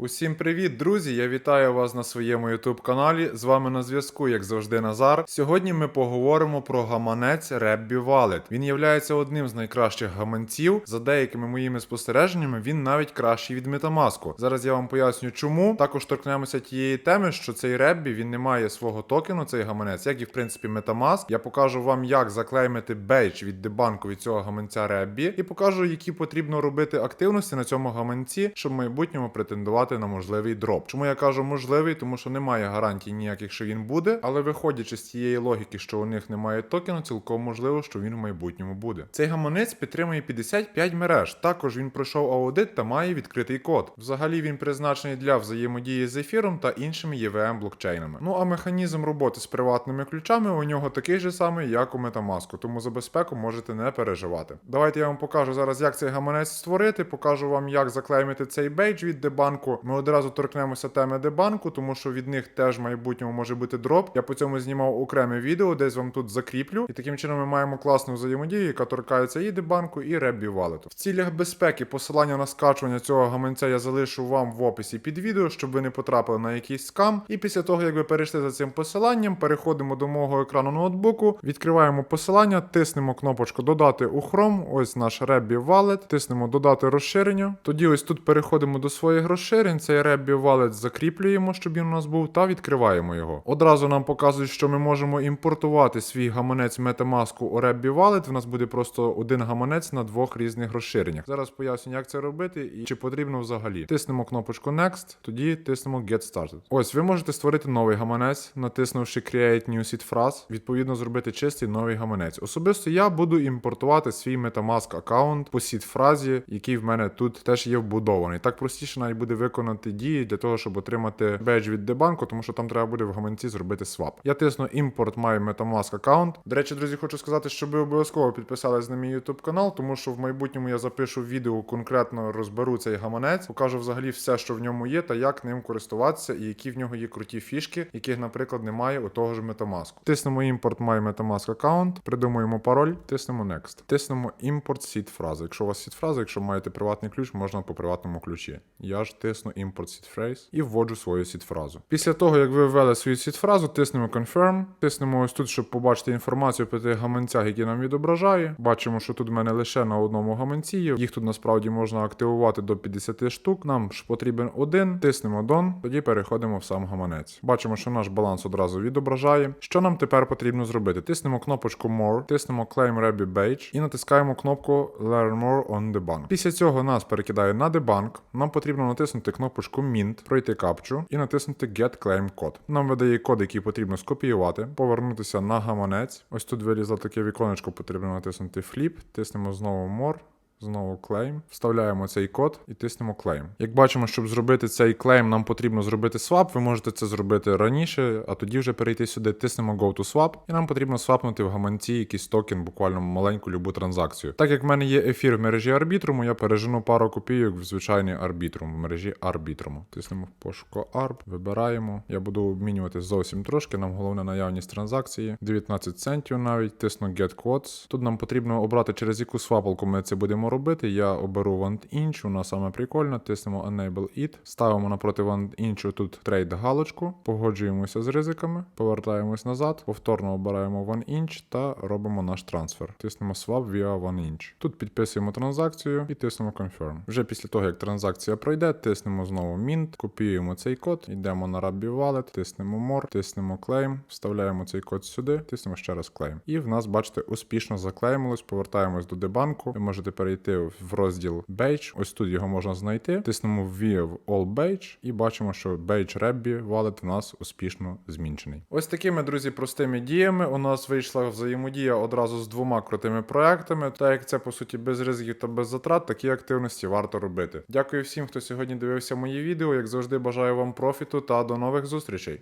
Усім привіт, друзі! Я вітаю вас на своєму youtube каналі. З вами на зв'язку, як завжди, Назар. Сьогодні ми поговоримо про гаманець Rebby Wallet. Він є одним з найкращих гаманців. За деякими моїми спостереженнями, він навіть кращий від Metamask. Зараз я вам поясню, чому. Також торкнемося тієї теми, що цей Rebby він не має свого токену, цей гаманець, як і в принципі Metamask. Я покажу вам, як заклеймити бейдж від дебанку від цього гаманця Rebby, і покажу, які потрібно робити активності на цьому гаманці, щоб в майбутньому претендувати на можливий дроп. Чому я кажу можливий? Тому що немає гарантій ніяких, що він буде, але виходячи з цієї логіки, що у них немає токену, цілком можливо, що він в майбутньому буде. Цей гаманець підтримує 55 мереж. Також він пройшов аудит та має відкритий код. Взагалі він призначений для взаємодії з ефіром та іншими EVM блокчейнами. Ну а механізм роботи з приватними ключами у нього такий же самий, як у Metamask, тому за безпеку можете не переживати. Давайте я вам покажу зараз, як цей гаманець створити, покажу вам, як заклеймити цей бейдж від дебанку. Ми одразу торкнемося теми дебанку, тому що від них теж в майбутньому може бути дроп. Я по цьому знімав окреме відео, десь вам тут закріплю. І таким чином ми маємо класну взаємодію, яка торкається і дебанку, і Rebby Wallet. В цілях безпеки посилання на скачування цього гаманця я залишу вам в описі під відео, щоб ви не потрапили на якийсь скам. І після того, як ви перейшли за цим посиланням, переходимо до мого екрану ноутбуку, відкриваємо посилання, тиснемо кнопочку Додати у Chrome. Ось наш Rebby Wallet, тиснемо Додати розширення. Тоді ось тут переходимо до своїх розширень. Цей Rebby Wallet закріплюємо, щоб він у нас був, та відкриваємо його. Одразу нам показують, що ми можемо імпортувати свій гаманець Metamask у Rebby Wallet. У нас буде просто один гаманець на двох різних розширеннях. Зараз поясню, як це робити і чи потрібно взагалі. Тиснемо кнопочку Next, тоді тиснемо Get Started. Ось ви можете створити новий гаманець, натиснувши Create New Seed Phrase, відповідно зробити чистий новий гаманець. Особисто я буду імпортувати свій Metamask аккаунт по seed фразі, який в мене тут теж є вбудований. Так простіше навіть буде виконати дії для того, щоб отримати бедж від дебанку, тому що там треба буде в гаманці зробити свап. Я тисну імпорт маю Metamask аккаунт. До речі, друзі, хочу сказати, щоб ви обов'язково підписались на мій YouTube канал, тому що в майбутньому я запишу відео, конкретно розберу цей гаманець, покажу взагалі все, що в ньому є, та як ним користуватися, і які в нього є круті фішки, яких, наприклад, немає у того ж Metamask. Тиснемо імпорт My Metamask аккаунт, придумуємо пароль, тиснемо Next. Тиснемо імпорт seed фрази. Якщо у вас seed фраза, якщо маєте приватний ключ, можна по приватному ключі. Я ж тисну імпорт seed phrase і вводжу свою seed фразу. Після того, як ви ввели свою seed фразу, тиснемо Confirm, тиснемо ось тут, щоб побачити інформацію по тих гаманцях, які нам відображає. Бачимо, що тут в мене лише на одному гаманці є. Їх тут насправді можна активувати до 50 штук. Нам ж потрібен один, тиснемо Done, тоді переходимо в сам гаманець. Бачимо, що наш баланс одразу відображає. Що нам тепер потрібно зробити? Тиснемо кнопочку More, тиснемо Claim Rebby Badge і натискаємо кнопку Learn More on the Bank. Після цього нас перекидає на дебанк. Нам потрібно натиснути кнопочку Mint, пройти капчу і натиснути Get Claim Code. Нам видає код, який потрібно скопіювати, повернутися на гаманець. Ось тут вилізло таке віконечко, потрібно натиснути Flip, тиснемо знову More. Знову клейм, вставляємо цей код і тиснемо клейм. Як бачимо, щоб зробити цей клейм, нам потрібно зробити свап. Ви можете це зробити раніше, а тоді вже перейти сюди, тиснемо Go to Swap, і нам потрібно свапнути в гаманці якийсь токен, буквально маленьку любу транзакцію. Так як в мене є ефір в мережі Арбітруму, я пережену пару копійок в звичайний арбітрум, в мережі Арбітруму. Тиснемо в пошуку ARB, вибираємо. Я буду обмінювати зовсім трошки. Нам головне наявність транзакції. 19 центів навіть, тисну Get Quotes. Тут нам потрібно обрати, через яку свапалку ми це будемо робити. Я оберу OneInch, вона саме прикольна. Тиснемо Enable It. Ставимо напроти OneInch тут трейд галочку, погоджуємося з ризиками, повертаємось назад, повторно обираємо OneInch та робимо наш трансфер. Тиснемо Swap via OneInch. Тут підписуємо транзакцію і тиснемо Confirm. Вже після того, як транзакція пройде, тиснемо знову Mint, копіюємо цей код, йдемо на Rabbi Wallet, тиснемо More, тиснемо Claim, вставляємо цей код сюди, тиснемо ще раз Claim. І в нас, бачите, успішно заклеймилось. Повертаємось до дебанку. Ви можете перейти в розділ Badge. Ось тут його можна знайти. Тиснемо View All Badge і бачимо, що Badge Rebby Wallet в нас успішно змінчений. Ось такими, друзі, простими діями у нас вийшла взаємодія одразу з двома крутими проектами. Так як це по суті без ризиків та без затрат, такі активності варто робити. Дякую всім, хто сьогодні дивився мої відео. Як завжди, бажаю вам профіту та до нових зустрічей.